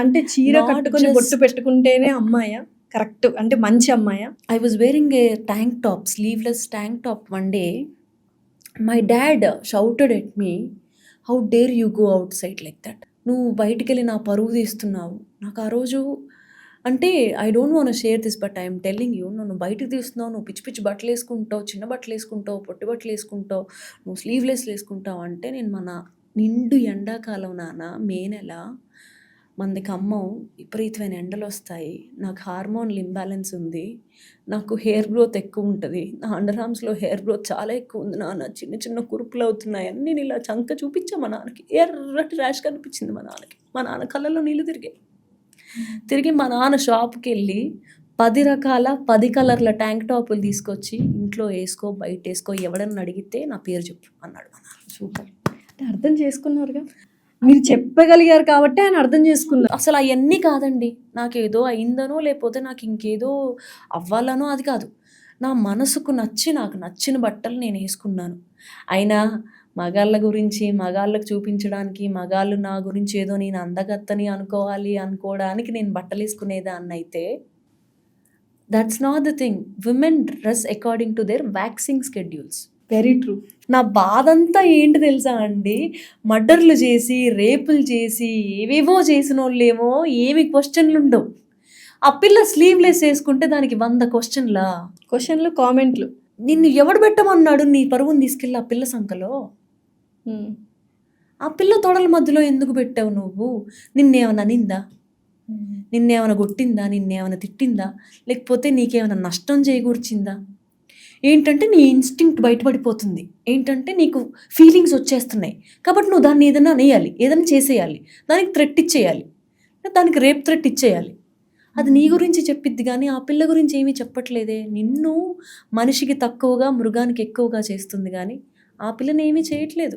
అంటే చీర కట్టుకొని బొట్టు పెట్టుకుంటేనే అమ్మాయా? కరెక్ట్ అంటే మంచి అమ్మాయా? I was wearing a tank top, sleeveless tank top one day. My dad shouted at me, How dare you go outside like that? నువ్వు బయటికి వెళ్ళి నా పరువు తీస్తున్నావు. నాకు ఆ రోజు అంటే I don't want share this but I'm telling you నన్ను బయటకు తీస్తున్నావు నువ్వు పిచ్చి పిచ్చి బట్టలు వేసుకుంటావు చిన్న బట్టలు వేసుకుంటావు పొట్టి బట్టలు వేసుకుంటావు నువ్వు స్లీవ్లెస్ వేసుకుంటావు. అంటే నేను మన నిండు ఎండాకాలం నాన్న మే నెల మనది ఖమ్మం విపరీతమైన ఎండలు వస్తాయి నాకు హార్మోన్లు ఇంబ్యాలెన్స్ ఉంది నాకు హెయిర్ గ్రోత్ ఎక్కువ ఉంటుంది నా అండర్ ఆర్మ్స్లో హెయిర్ గ్రోత్ చాలా ఎక్కువ ఉంది నాన్న చిన్న చిన్న కురుపులు అవుతున్నాయి అని నేను ఇలా చంక చూపించా మా నాన్నకి ఎర్రటి ర్యాష్ కనిపించింది మా నాన్నకి మా నాన్న కళ్ళలో నీళ్ళు తిరిగాయి. తిరిగి మా నాన్న షాప్కి వెళ్ళి పది రకాల పది కలర్ల ట్యాంక్ టాపులు తీసుకొచ్చి ఇంట్లో వేసుకో బయట వేసుకో ఎవడన్నా అడిగితే నా పేరు చెప్పు అన్నాడు మా నాన్న. సూపర్. అంటే అర్థం చేసుకున్నారుగా? మీరు చెప్పగలిగారు కాబట్టి ఆయన అర్థం చేసుకున్నారు. అసలు అవన్నీ కాదండి. నాకేదో అయిందనో లేకపోతే నాకు ఇంకేదో అవ్వాలనో అది కాదు. నా మనసుకు నచ్చి నాకు నచ్చిన బట్టలు నేను వేసుకున్నాను. అయినా మగాళ్ళ గురించి మగాళ్ళకు చూపించడానికి మగాళ్ళు నా గురించి ఏదో నేను అందగత్తని అనుకోవాలి అనుకోవడానికి నేను బట్టలు వేసుకునేదాన్ని అయితే that's not the thing women dress according to their waxing schedules very true నా బాధ అంతా ఏంటి తెలుసా అండి? మర్డర్లు చేసి రేపులు చేసి ఏవేవో చేసిన వాళ్ళేమో ఏమి క్వశ్చన్లు ఉండవు. ఆ పిల్ల స్లీవ్లెస్ వేసుకుంటే దానికి వంద క్వశ్చన్లా క్వశ్చన్లు కామెంట్లు. నిన్ను ఎవడు పెట్టమన్నాడు నీ పరువుని తీసుకెళ్ళి ఆ పిల్ల సంఖలో? ఆ పిల్ల తొడల మధ్యలో ఎందుకు పెట్టావు నువ్వు? నిన్నేమైనా నిందా నిన్నేమైనా కొట్టిందా? నిన్నేమైనా తిట్టిందా? లేకపోతే నీకేమైనా నష్టం చేకూర్చిందా? ఏంటంటే నీ ఇన్స్టింక్ట్ బయటపడిపోతుంది. ఏంటంటే నీకు ఫీలింగ్స్ వచ్చేస్తున్నాయి. కాబట్టి నువ్వు దాన్ని ఏదైనా అనేయాలి. ఏదైనా చేసేయాలి. దానికి థ్రెట్ ఇచ్చేయాలి. దానికి రేప్ థ్రెట్ ఇచ్చేయాలి. అది నీ గురించి చెప్పిద్ది కానీ ఆ పిల్ల గురించి ఏమీ చెప్పట్లేదే. నిన్ను మనిషికి తక్కువగా మృగానికి ఎక్కువగా చేస్తుంది కానీ ఆ పిల్లని ఏమీ చేయట్లేదు.